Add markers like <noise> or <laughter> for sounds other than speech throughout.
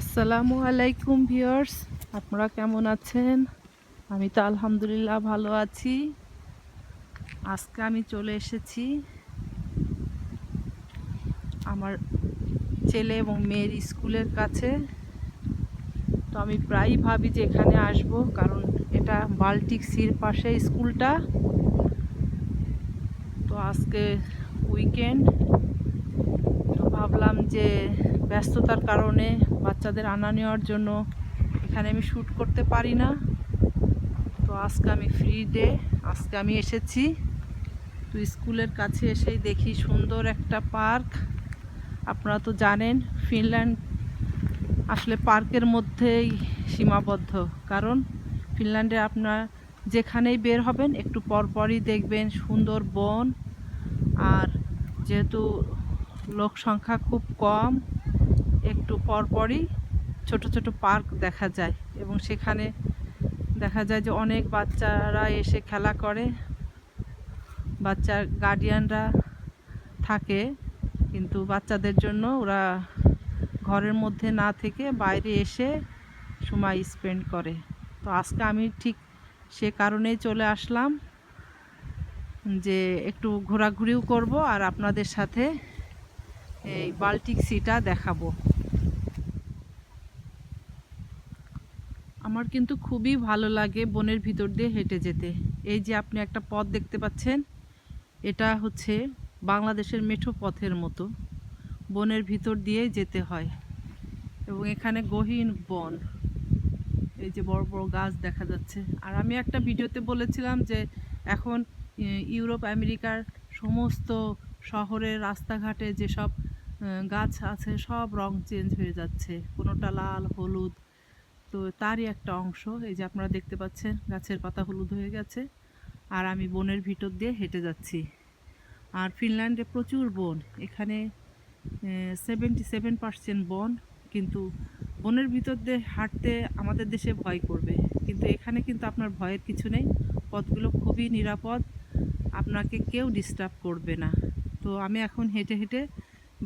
আসসালামু আলাইকুম ভিউয়ার্স, আপনারা কেমন আছেন? আমি তো আলহামদুলিল্লাহ ভালো আছি। আজকে আমি চলে এসেছি আমার ছেলে এবং মেয়ের স্কুলের কাছে। তো আমি প্রায়ই ভাবি যে এখানে আসব, কারণ এটা বাল্টিক সির পাশে স্কুলটা। তো আজকে উইকেন্ড ভাবলাম যে ব্যস্ততার কারণে বাচ্চাদের আনা নেওয়ার জন্য এখানে আমি শ্যুট করতে পারি না। তো আজকে আমি ফ্রি ডে আজকে আমি এসেছি। তো স্কুলের কাছে এসেই দেখি সুন্দর একটা পার্ক। আপনারা তো জানেন, ফিনল্যান্ড আসলে পার্কের মধ্যেই সীমাবদ্ধ। কারণ ফিনল্যান্ডে আপনার যেখানেই বের হবেন, একটু পরপরই দেখবেন সুন্দর বন। আর যেহেতু লোক সংখ্যা খুব কম, একটু পরপরই ছোট ছোট পার্ক দেখা যায় এবং সেখানে দেখা যায় যে অনেক বাচ্চারা এসে খেলা করে, বাচ্চার গার্ডিয়ানরা থাকে কিন্তু বাচ্চাদের জন্য ওরা ঘরের মধ্যে না থেকে বাইরে এসে সময় স্পেন্ড করে। তো আজকে আমি ঠিক সে কারণেই চলে আসলাম যে একটু ঘোরাঘুরিও করব আর আপনাদের সাথে এই বাল্টিক সিটা দেখাবো। আমার কিন্তু খুবই ভালো লাগে বনের ভিতর দিয়ে হেঁটে যেতে। এই যে আপনি একটা পথ দেখতে পাচ্ছেন, এটা হচ্ছে বাংলাদেশের মেঠো পথের মতো। বনের ভিতর দিয়ে যেতে হয়। এবং এখানে গহীন বন। এই যে বড় বড় গাছ দেখা যাচ্ছে। আর আমি একটা ভিডিওতে বলেছিলাম যে এখন ইউরোপ, আমেরিকার সমস্ত শহরের রাস্তাঘাটে যেসব গাছ আছে, সব রং চেঞ্জ হয়ে যাচ্ছে। কোনোটা লাল, হলুদ, তো তারই একটা অংশ। এই যে আপনারা দেখতে পাচ্ছেন, গাছের পাতা হলুদ হয়ে গেছে। আর আমি বনের ভিতর দিয়ে হেঁটে যাচ্ছি। আর ফিনল্যান্ডে প্রচুর বন। এখানে সেভেন্টি সেভেন পার্সেন্ট বন, কিন্তু বনের ভিতর দিয়ে হাঁটতে আমাদের দেশে ভয় করবে। কিন্তু এখানে কিন্তু আপনার ভয়ের কিছু নেই। পথগুলো খুবই নিরাপদ। আপনাকে কেউ ডিস্টার্ব করবে না। তো আমি এখন হেঁটে হেঁটে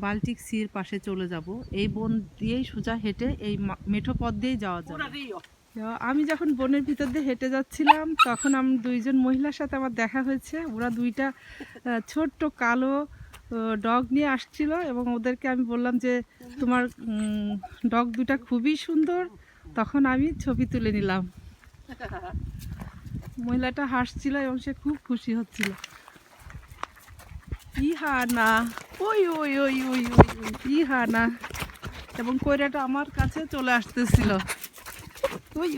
বাল্টিক সির পাশে চলে যাব। এই বন দিয়েই সোজা হেঁটে এই মেঠো পথ দিয়েই যাওয়া যাবে। আমি যখন বনের ভিতর দিয়ে হেঁটে যাচ্ছিলাম তখন আমি দুইজন মহিলার সাথে আমার দেখা হয়েছে। ওরা দুইটা ছোট্ট কালো ডগ নিয়ে আসছিল এবং ওদেরকে আমি বললাম যে তোমার ডগ দুটা খুবই সুন্দর। তখন আমি ছবি তুলে নিলাম। <laughs> মহিলাটা হাসছিল এবং সে খুব খুশি হচ্ছিল। ইহানা ওই ওই ওই ওই ওই ওই ইহানা। এবং কইরাটা আমার কাছে চলে আসতেছিল। ওই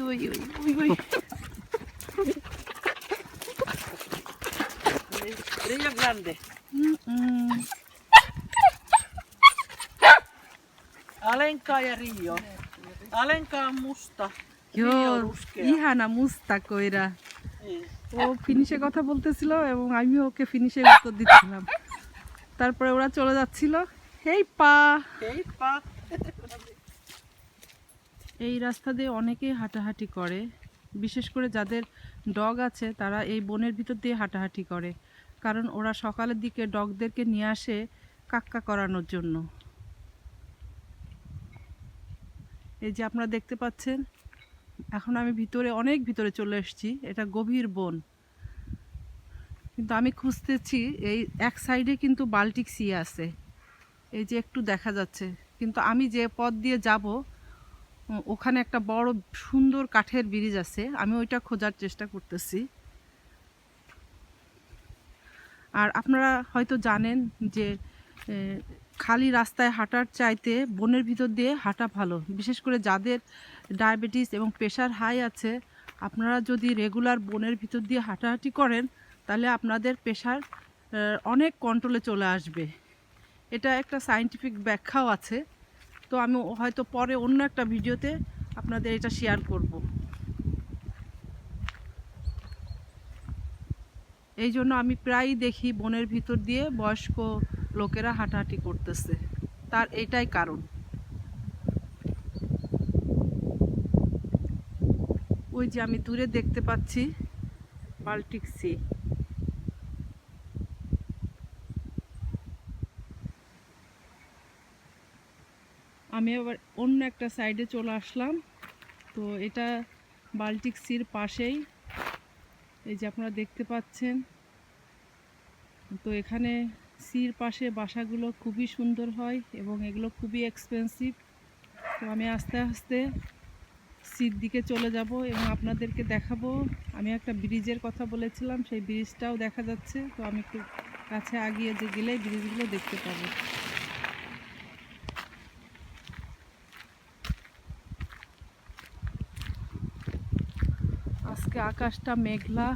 ja Rio. Musta. ও ফিনিশে কথা বলতেছিল এবং আমি ওকে ফিনিশে উত্তর দিচ্ছিলাম তারপরে ওরা চলে যাচ্ছিল। হেই পা। Heippa. এই রাস্তা দিয়ে অনেকেই হাঁটাহাঁটি করে। বিশেষ করে যাদের ডগ আছে তারা এই বনের ভিতর দিয়ে হাঁটাহাঁটি করে। কারণ ওরা সকালের দিকে ডগদেরকে নিয়ে আসে কাক্কা করানোর জন্য। এই যে আপনারা দেখতে পাচ্ছেন এখন আমি ভিতরে অনেক ভিতরে চলে এসেছি। এটা গভীর বন। কিন্তু আমি খুঁজতেছি, এই এক সাইডে কিন্তু বাল্টিক সি আছে। এই যে একটু দেখা যাচ্ছে। কিন্তু আমি যে পথ দিয়ে যাব ওখানে একটা বড় সুন্দর কাঠের ব্রিজ আছে। আমি ওইটা খোঁজার চেষ্টা করতেছি। আর আপনারা হয়তো জানেন যে খালি রাস্তায় হাঁটার চাইতে বনের ভিতর দিয়ে হাঁটা ভালো। বিশেষ করে যাদের ডায়াবেটিস এবং প্রেশার হাই আছে, আপনারা যদি রেগুলার বনের ভিতর দিয়ে হাঁটাহাঁটি করেন তাহলে আপনাদের প্রেশার অনেক কন্ট্রোলে চলে আসবে। এটা একটা সায়েন্টিফিক ব্যাখ্যাও আছে। তো আমি হয়তো পরে অন্য একটা ভিডিওতে আপনাদের এটা শেয়ার করব। এই জন্য আমি প্রায়ই দেখি বনের ভিতর দিয়ে বয়স্ক লোকেরা হাঁটাহাঁটি করতেছে। তার এটাই কারণ। ওই যে আমি দূরে দেখতে পাচ্ছি বাল্টিক সি আমি আবার অন্য একটা সাইডে চলে আসলাম। তো এটা বাল্টিক সির পাশেই। এই যে আপনারা দেখতে পাচ্ছেন। তো এখানে সির পাশে বাসাগুলো খুবই সুন্দর হয় এবং এগুলো খুবই এক্সপেন্সিভ তো আমি আস্তে আস্তে সির দিকে চলে যাব এবং আপনাদেরকে দেখাবো। আমি একটা ব্রিজের কথা বলেছিলাম, সেই ব্রিজটাও দেখা যাচ্ছে। তো আমি একটু কাছে আগিয়ে যে গেলে ব্রিজগুলো দেখতে পাবো। আজকে আকাশটা মেঘলা,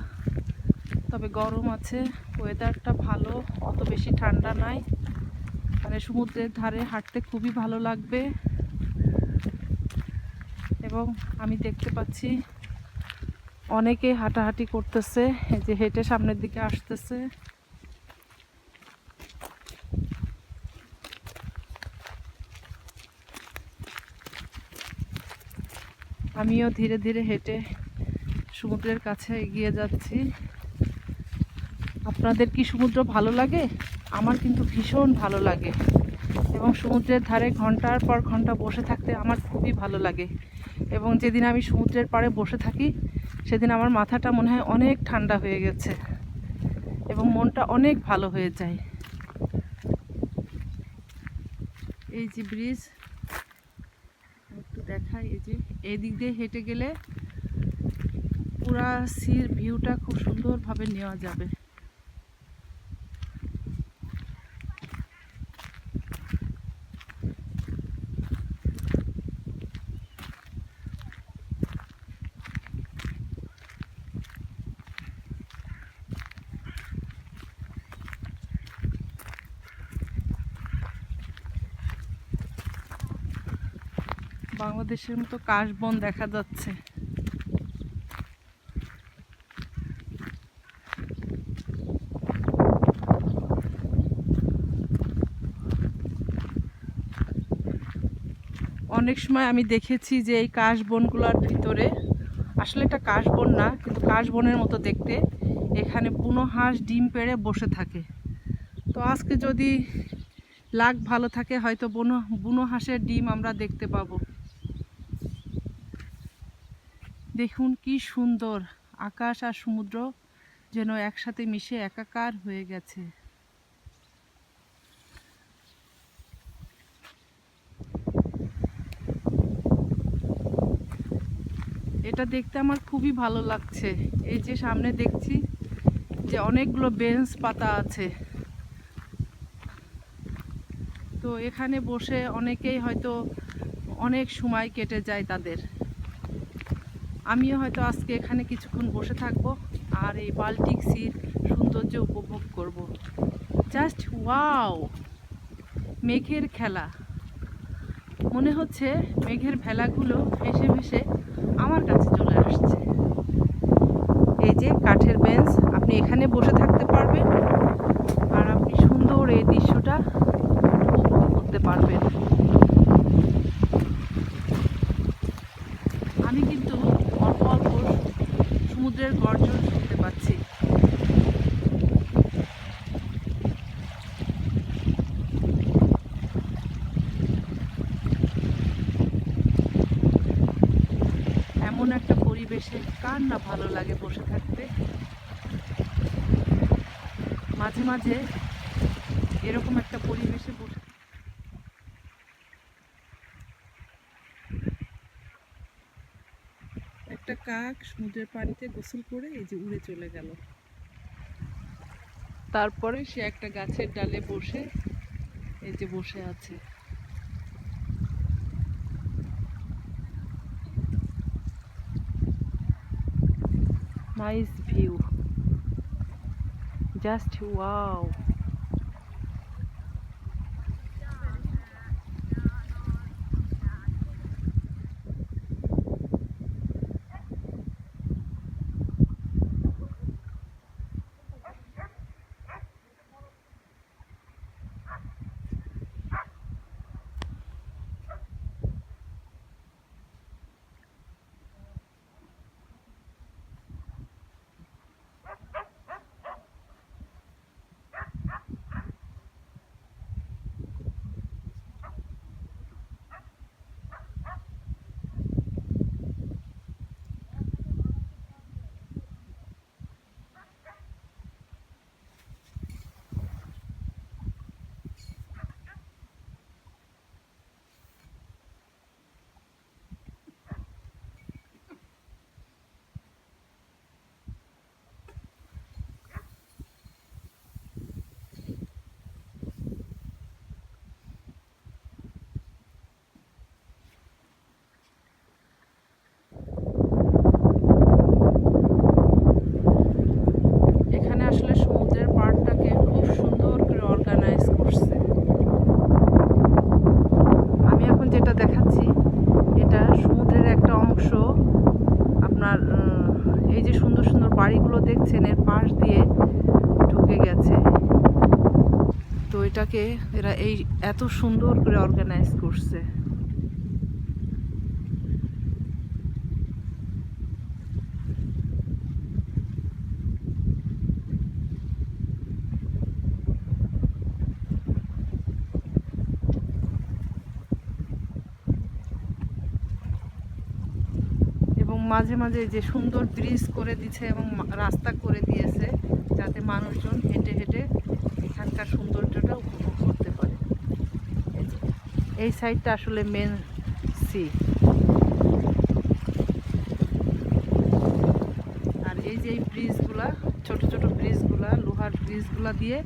তবে গরম আছে ওয়েদারটা ভালো, অত বেশি ঠান্ডা নাই। মানে সমুদ্রের ধারে হাঁটতে খুবই ভালো লাগবে। এবং আমি দেখতে পাচ্ছি অনেকে হাঁটাহাঁটি করতেছে, এই যে হেঁটে সামনের দিকে আসতেছে। আমিও ধীরে ধীরে হেঁটে সমুদ্রের কাছে এগিয়ে যাচ্ছি। আপনাদের কি সমুদ্র ভালো লাগে? আমার কিন্তু ভীষণ ভালো লাগে। এবং সমুদ্রের ধারে ঘণ্টার পর ঘণ্টা বসে থাকতে আমার খুবই ভালো লাগে। এবং যেদিন আমি সমুদ্রের পাড়ে বসে থাকি, সেদিন আমার মাথাটা মনে হয় অনেক ঠান্ডা হয়ে গেছে এবং মনটা অনেক ভালো হয়ে যায়। এই যে ব্রিজ, একটু দেখাই, এই যে এই দিক দিয়ে হেঁটে গেলে পুরা সির ভিউটা খুব সুন্দরভাবে নেওয়া যাবে। বাংলাদেশের মতো কাশবন দেখা যাচ্ছে। অনেক সময় আমি দেখেছি যে এই কাশবনগুলোর ভিতরে, আসলে এটা কাশবন না, কিন্তু কাশবনের মতো দেখতে, এখানে বুনো হাঁস ডিম পেড়ে বসে থাকে। তো আজকে যদি লাগ ভালো থাকে, হয়তো বুনো বুনো হাঁসের ডিম আমরা দেখতে পাবো। দেখুন কি সুন্দর, আকাশ আর সমুদ্র যেন একসাথে মিশে একাকার হয়ে গেছে। এটা দেখতে আমার খুবই ভালো লাগছে। এই যে সামনে দেখছি যে অনেকগুলো বেঞ্চ পাতা আছে। তো এখানে বসে অনেকেই হয়তো অনেক সময় কেটে যায় তাদের। আমিও হয়তো আজকে এখানে কিছুক্ষণ বসে থাকব আর এই বাল্টিক সির সৌন্দর্য উপভোগ করব। Just wow! মেঘের খেলা। মনে হচ্ছে মেঘের ভেলাগুলো ভেসে ভেসে আমার কাছে চলে আসছে। এই যে কাঠের বেঞ্চ, আপনি এখানে বসে থাকতে পারবেন আর আপনি সুন্দর এই দৃশ্যটা উপভোগ করতে পারবেন আমি কিন্তু অল্প অল্প সমুদ্রের গর্জন শুনতে পাচ্ছি এমন একটা পরিবেশে, কার না ভালো লাগে বসে থাকতে? মাঝে মাঝে এরকম একটা পরিবেশে বসে একটা কাক সমুদ্রের পানিতে গোসল করে এই যে উড়ে চলে গেল। তারপরে সে একটা গাছের ডালে বসে এই যে বসে আছে। নাইস ভিউ জাস্ট ওয়াও সময়টাকে এরা এই এত সুন্দর করে অর্গানাইজ করছে। এবং মাঝে মাঝে যে সুন্দর ব্রিজ করে দিয়েছে এবং রাস্তা করে দিয়েছে। যাতে মানুষজন হেঁটে হেঁটে এখানকার সৌন্দর্যটা উপভোগ করতে পারে। এই সাইডটা আসলে মেন সি আর এই যে এই ব্রিজগুলা ছোট ছোট ব্রিজগুলা লোহার ব্রিজগুলা দিয়ে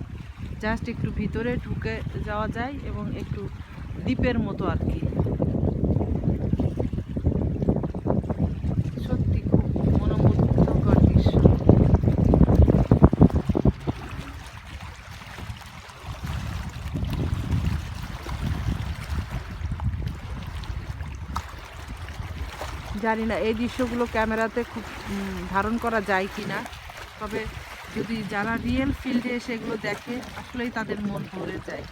জাস্ট একটু ভিতরে ঢুকে যাওয়া যায় এবং একটু দ্বীপের মতো আর কি। জানি না, এই দৃশ্যগুলো ক্যামেরাতে খুব ধারণ করা যায় কি না তবে যদি যারা রিয়েল ফিল্ডে এসে এগুলো দেখে, আসলেই তাদের মন ভরে যায়।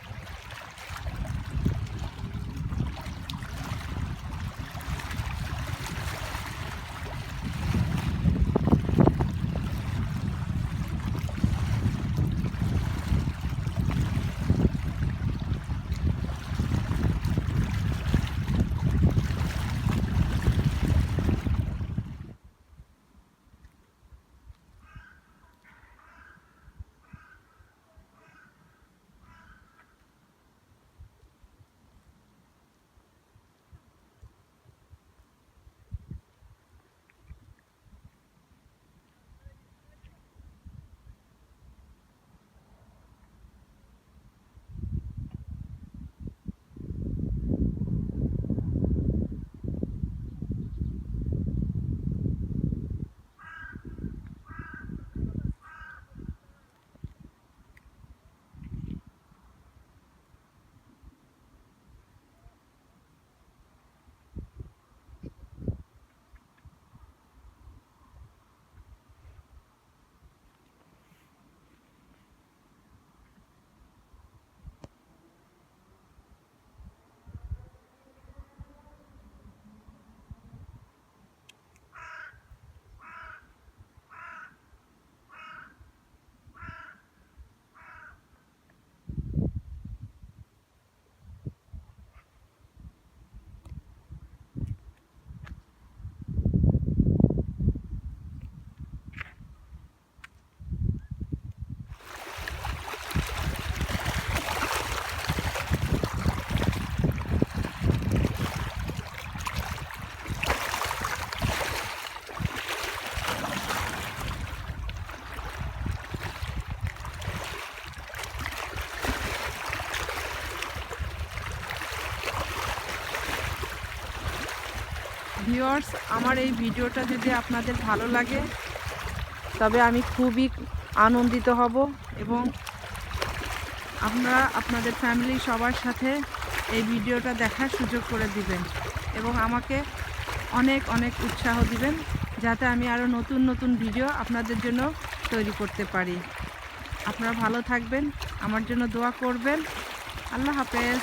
ভিউয়ার্স, আমার এই ভিডিওটা যদি আপনাদের ভালো লাগে, তবে আমি খুবই আনন্দিত হব এবং আপনারা, আপনাদের ফ্যামিলি সবার সাথে এই ভিডিওটা দেখার সুযোগ করে দিবেন এবং আমাকে অনেক অনেক উৎসাহ দিবেন যাতে আমি আরও নতুন নতুন ভিডিও আপনাদের জন্য তৈরি করতে পারি। আপনারা ভালো থাকবেন, আমার জন্য দোয়া করবেন। আল্লাহ হাফেজ।